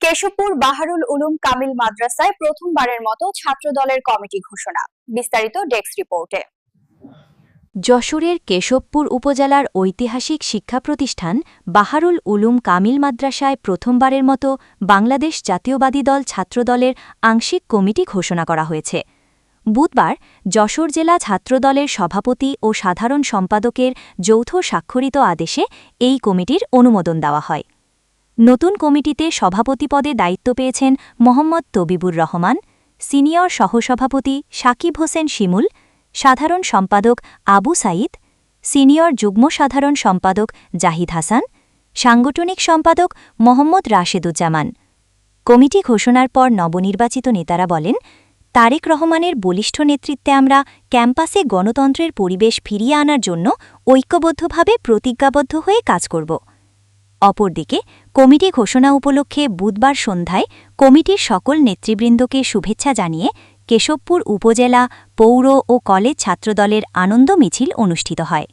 কেশবপুর বাহারুল উলুম কামিল মাদ্রাসায় প্রথমবারের মতো ছাত্রদলের কমিটি ঘোষণা। বিস্তারিত ডেস্ক রিপোর্টে। যশোরের কেশবপুর উপজেলার ঐতিহাসিক শিক্ষা প্রতিষ্ঠান বাহারুল উলুম কামিল মাদ্রাসায় প্রথমবারের মতো বাংলাদেশ জাতীয়বাদী দল ছাত্রদলের আংশিক কমিটি ঘোষণা করা হয়েছে। বুধবার যশোর জেলা ছাত্রদলের সভাপতি ও সাধারণ সম্পাদকের যৌথ স্বাক্ষরিত আদেশে এই কমিটির অনুমোদন দেওয়া হয়। নতুন কমিটিতে সভাপতি পদে দায়িত্ব পেয়েছেন মোহাম্মদ তবিবুর রহমান, সিনিয়র সহসভাপতি সাকিব হোসেন শিমুল, সাধারণ সম্পাদক আবু সাইদ সিনিয়র যুগ্ম সাধারণ সম্পাদক জাহিদ হাসান, সাংগঠনিক সম্পাদক মোহাম্মদ রাশেদুজ্জামান। কমিটি ঘোষণার পর নবনির্বাচিত নেতারা বলেন, তারেক রহমানের বলিষ্ঠ নেতৃত্বে আমরা ক্যাম্পাসে গণতন্ত্রের পরিবেশ ফিরিয়ে আনার জন্য ঐক্যবদ্ধভাবে প্রতিজ্ঞাবদ্ধ হয়ে কাজ করব। অপরদিকে, কমিটি ঘোষণা উপলক্ষে বুধবার সন্ধ্যায় কমিটির সকল নেতৃবৃন্দকে শুভেচ্ছা জানিয়ে কেশবপুর উপজেলা, পৌর ও কলেজ ছাত্রদলের আনন্দ মিছিল অনুষ্ঠিত হয়।